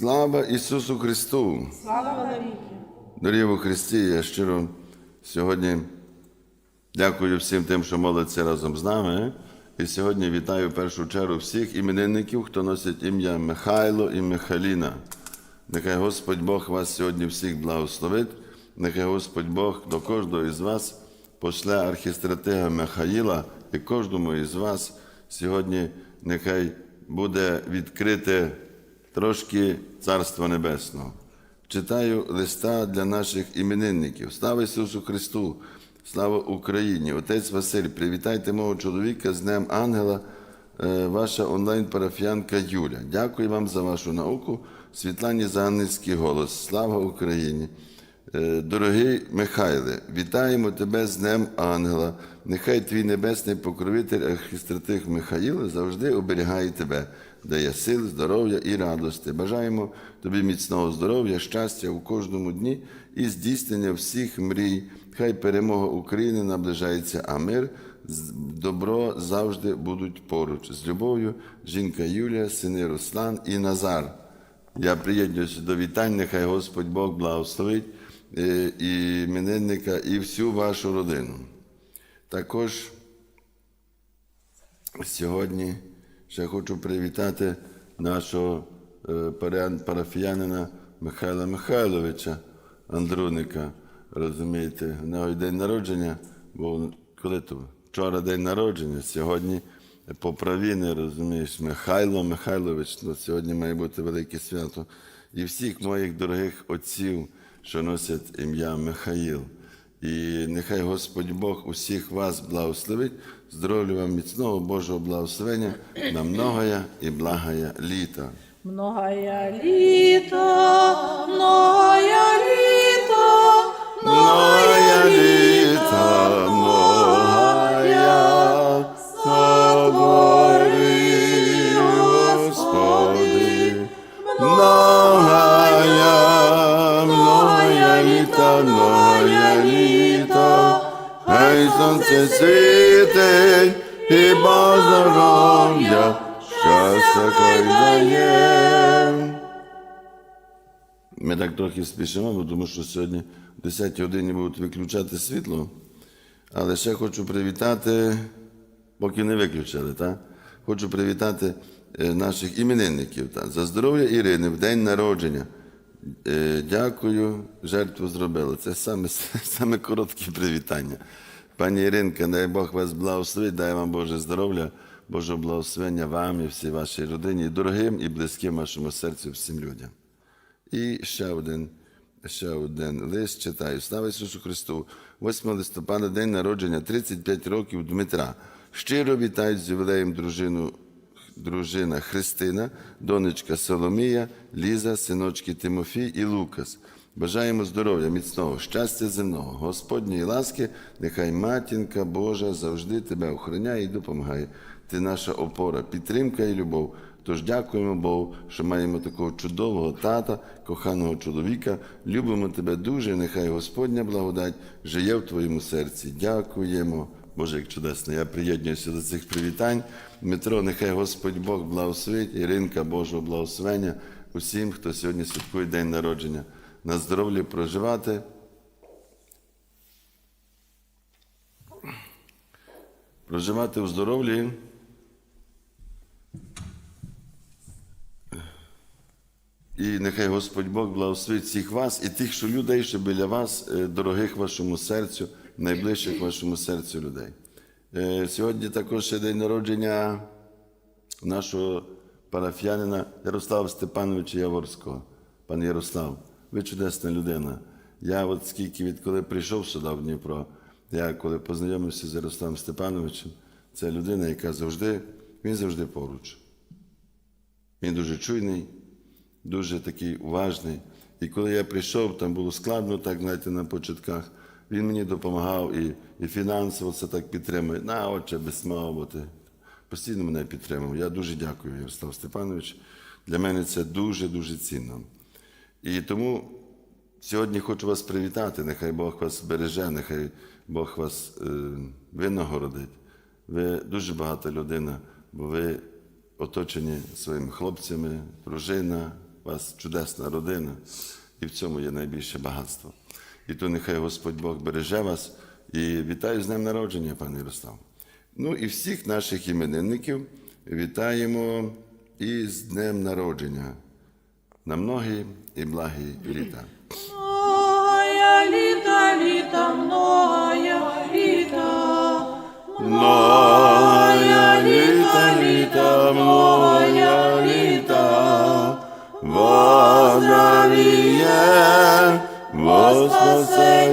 Слава Ісусу Христу! Слава навіки! Дорогі у Христі, я щиро сьогодні дякую всім тим, що моляться разом з нами. І сьогодні вітаю в першу чергу всіх іменинників, хто носить ім'я Михайло і Михаліна. Нехай Господь Бог вас сьогодні всіх благословить. Нехай Господь Бог до кожного із вас пошле архістратига Михаїла і кожному із вас сьогодні нехай буде відкрите трошки Царства Небесного. Читаю листа для наших іменинників. Слава Ісусу Христу! Слава Україні! Отець Василь, привітайте мого чоловіка з Днем Ангела, е, ваша онлайн-парафіянка Юля. Дякую вам за вашу науку. Світлані за ангельський голос. Слава Україні! Е, Дорогий Михайле, вітаємо тебе з Днем Ангела. Нехай твій небесний покровитель архістратих Михаїл завжди оберігає тебе, дає сил, здоров'я і радости. Бажаємо тобі міцного здоров'я, щастя у кожному дні і здійснення всіх мрій. Хай перемога України наближається, а мир, добро завжди будуть поруч. З любов'ю, жінка Юлія, сини Руслан і Назар. Я приєднуюся до вітань, нехай Господь Бог благословить е, і іменинника, і всю вашу родину. Також сьогодні ще хочу привітати нашого е, парафіянина Михайла Михайловича Андруника. Розумієте, в нього день народження, бо коли то? Вчора день народження, сьогодні поправіни, розумієш, Михайло Михайлович, ну, сьогодні має бути велике свято. І всіх моїх дорогих отців, що носять ім'я Михаїл. І нехай Господь Бог усіх вас благословить, здоров'я вам міцного Божого благословення на многое і благое літа. Многая літа, многая літа, Многое літа, многая собори, Господи. Многая, сонце світить, і здоров'я, щастя хай. Ми так трохи спішимо, бо тому що сьогодні в 10 годині будуть виключати світло. Але ще хочу привітати, поки не виключили, так? хочу привітати е, наших іменинників та, за здоров'я Ірини в день народження. Е, Дякую, жертву зробили. Це саме, саме коротке привітання. Пані Іринка, дай Бог вас благословить, дай вам Боже здоров'я, Божого благословення вам і всій вашій родині, дорогим і близьким вашому серцю всім людям. І ще один, ще один лист читаю. Слава Ісусу Христу! 8 листопада, день народження, 35 років Дмитра. Щиро вітають з ювілеєм дружину, дружина Христина, донечка Соломія, Ліза, синочки Тимофій і Лукас. Бажаємо здоров'я, міцного, щастя земного, Господньої ласки, нехай матінка Божа завжди тебе охороняє і допомагає. Ти наша опора, підтримка і любов. Тож дякуємо Богу, що маємо такого чудового тата, коханого чоловіка. Любимо тебе дуже. Нехай Господня благодать живе в твоєму серці. Дякуємо. Боже, як чудесно. Я приєднуюся до цих привітань. Дмитро, нехай Господь Бог благословить, Іринка Божого благословення усім, хто сьогодні святкує день народження. На здоров'я проживати. Проживати у здоров'ї. І нехай Господь Бог благословить всіх вас і тих, що людей, що біля вас, е, дорогих вашому серцю, найближчих вашому серцю людей. Е, Сьогодні також ще день народження нашого парафіянина Ярослава Степановича Яворського. Пан Ярослав, ви чудесна людина. Я от скільки відколи прийшов сюди в Дніпро, я коли познайомився з Ярославом Степановичем, це людина, яка завжди, він завжди поруч. Він дуже чуйний, дуже такий уважний. І коли я прийшов, там було складно, так знаєте, на початках. Він мені допомагав і, і фінансово це так підтримує. На, отче, без ти постійно мене підтримував. Я дуже дякую, Ярослав Степанович. Для мене це дуже-дуже цінно. І тому сьогодні хочу вас привітати. Нехай Бог вас береже, нехай Бог вас е, винагородить. Ви дуже багата людина, бо ви оточені своїми хлопцями, дружина, У вас чудесна родина, і в цьому є найбільше багатство. І то нехай Господь Бог береже вас. І вітаю з днем народження, пане Ярослав. Ну і всіх наших іменинників вітаємо із днем народження. На многі і благі літа. Многая літа, літа, многая літа. Многая літа, літа, многая літа, Воздравіє, Воспасеніє,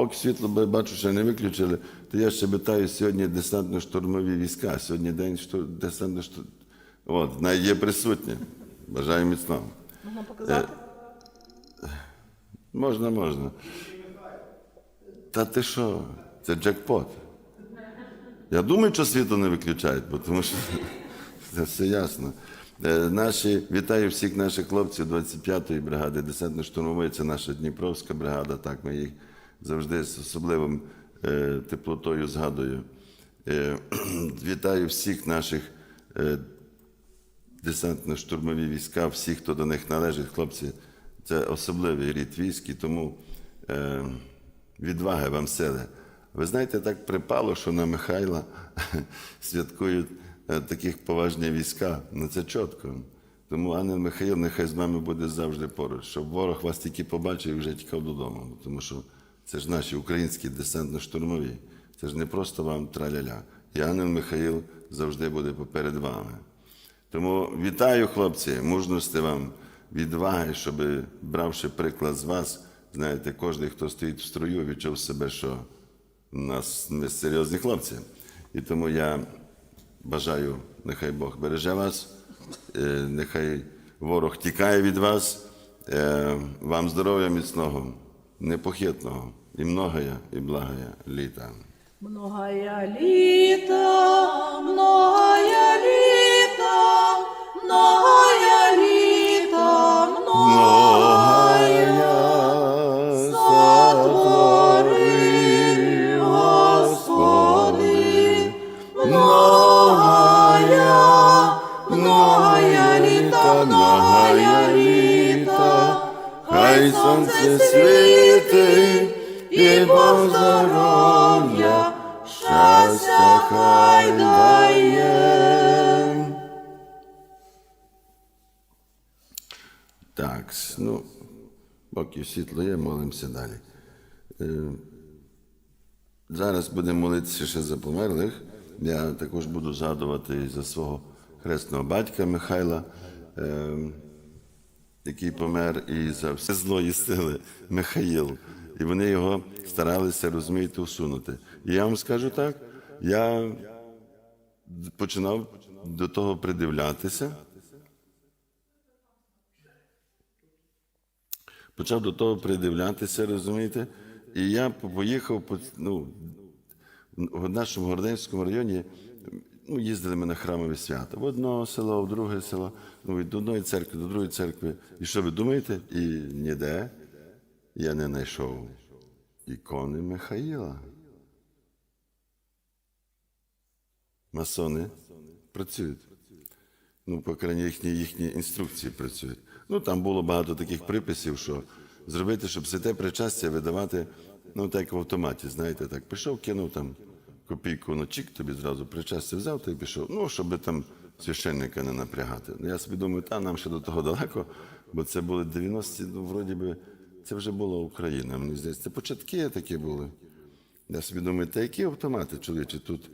поки світло бачу, ще не виключили, то я ще вітаю сьогодні десантно-штурмові війська. Сьогодні день штур... десантно штур... От, навіть є присутні. Бажаю міцного. Можна показати? Можна, можна. Та ти що? Це джекпот. Я думаю, що світло не виключають, бо тому що це все ясно. Е, Наші, вітаю всіх наших хлопців 25-ї бригади десантно-штурмової, це наша Дніпровська бригада, так ми їх завжди з особливим е, теплотою згадую. Е, Вітаю всіх наших е, десантно-штурмові війська, всіх, хто до них належить, хлопці, це особливий рід військ, і тому е, відваги вам сили. Ви знаєте, так припало, що на Михайла святкують е, таких поважні війська. Ну це чітко. Тому Ангел Михаїл нехай з нами буде завжди поруч, щоб ворог вас тільки побачив і вже тікав додому. Тому що це ж наші українські десантно-штурмові. Це ж не просто вам траляля. І Ангел Михаїл завжди буде поперед вами. Тому вітаю, хлопці, мужності вам, відваги, щоб, бравши приклад з вас, знаєте, кожен, хто стоїть в строю, відчув себе, що нас ми серйозні хлопці. І тому я бажаю, нехай Бог береже вас, е, нехай ворог тікає від вас, е, вам здоров'я міцного, непохитного, і многая, і благая літа. Многая літа, многая літа, многая поки світло є, молимося далі. Е, Зараз будемо молитися ще за померлих. Я також буду згадувати за свого хресного батька Михайла, е, який помер, і за все злої сили Михаїл. І вони його старалися, розумієте, усунути. І я вам скажу так, я починав до того придивлятися. Почав до того придивлятися, розумієте? І я поїхав по ну, в нашому Городенському районі. Ну, їздили ми на храмові свята. В одне село, в друге село, ну, від одної церкви до другої церкви. І що ви думаєте? І ніде я не знайшов ікони Михаїла. Масони працюють. Ну, по крайній їхні, їхні інструкції працюють. Ну, там було багато таких приписів, що зробити, щоб святе причастя видавати, ну, так в автоматі, знаєте, так, пішов, кинув там копійку на чік, тобі зразу причастя взяв, та й пішов. Ну, щоб там священника не напрягати. Ну, Я собі думаю, та нам ще до того далеко, бо це були 90-ті, ну, вроді би, це вже була Україна, мені здається. Це початки такі були. Я собі думаю, та які автомати, чоловіче, тут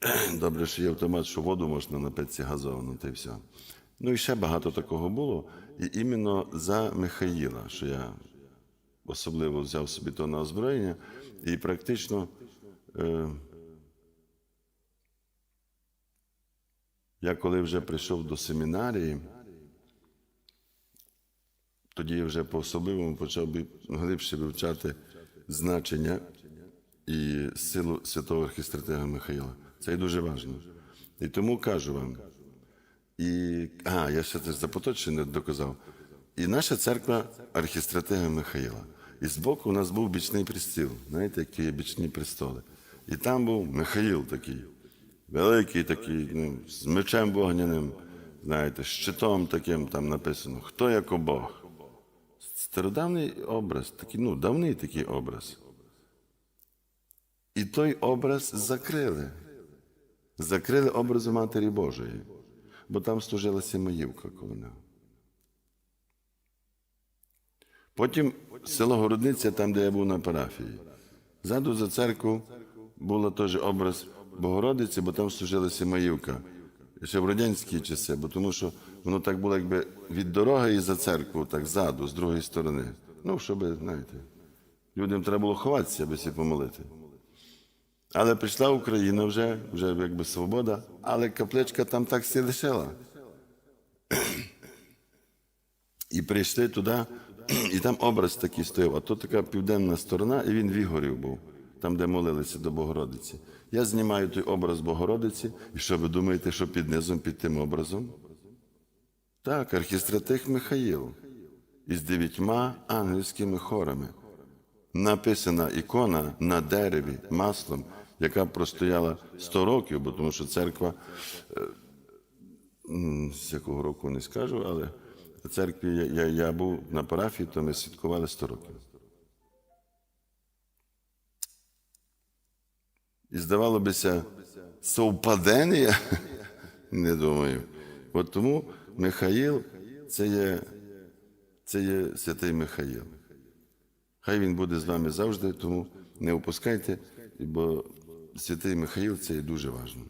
Добре, що є автомат, що воду можна напитися газовану, та й все. Ну і ще багато такого було. І іменно за Михаїла, що я особливо взяв собі то на озброєння, і практично е, я коли вже прийшов до семінарії, тоді я вже по-особливому почав глибше вивчати значення і силу святого архістратега Михаїла. Це дуже важливо. І тому кажу вам. І, а, я ще це за поточне не доказав. І наша церква архістратега Михаїла. І збоку у нас був бічний пристіл. Знаєте, які є бічні престоли. І там був Михаїл такий, великий такий, ну, з мечем вогняним, знаєте, щитом таким там написано, хто як Бог. Стародавній образ, такий, ну, давний такий образ. І той образ закрили. Закрили образу Матері Божої, бо там служила Симоївка коло нього. Потім село Городниця, там, де я був на парафії. Ззаду за церкву був теж образ Богородиці, бо там служила Симоївка. Ще в радянські часи, бо тому що воно так було якби від дороги і за церкву, так ззаду, з другої сторони. Ну, щоб, знаєте, людям треба було ховатися, аби всі помолити. Але прийшла Україна вже, вже якби свобода, але капличка там так всі. І прийшли туди, і там образ такий стояв, а то така південна сторона, і він вігорів був, там, де молилися до Богородиці. Я знімаю той образ Богородиці, і що ви думаєте, що під низом, під тим образом? Так, архістратих Михаїл із дев'ятьма ангельськими хорами. Написана ікона на дереві маслом, яка простояла 100 років, бо тому що церква, е, з якого року не скажу, але в церкві я, я, я був на парафії, то ми святкували 100 років. І здавало бися, совпадення, не думаю. От тому Михаїл це є, це є святий Михаїл. Хай він буде з вами завжди, тому не опускайте, бо святий Михаїл це є дуже важливо.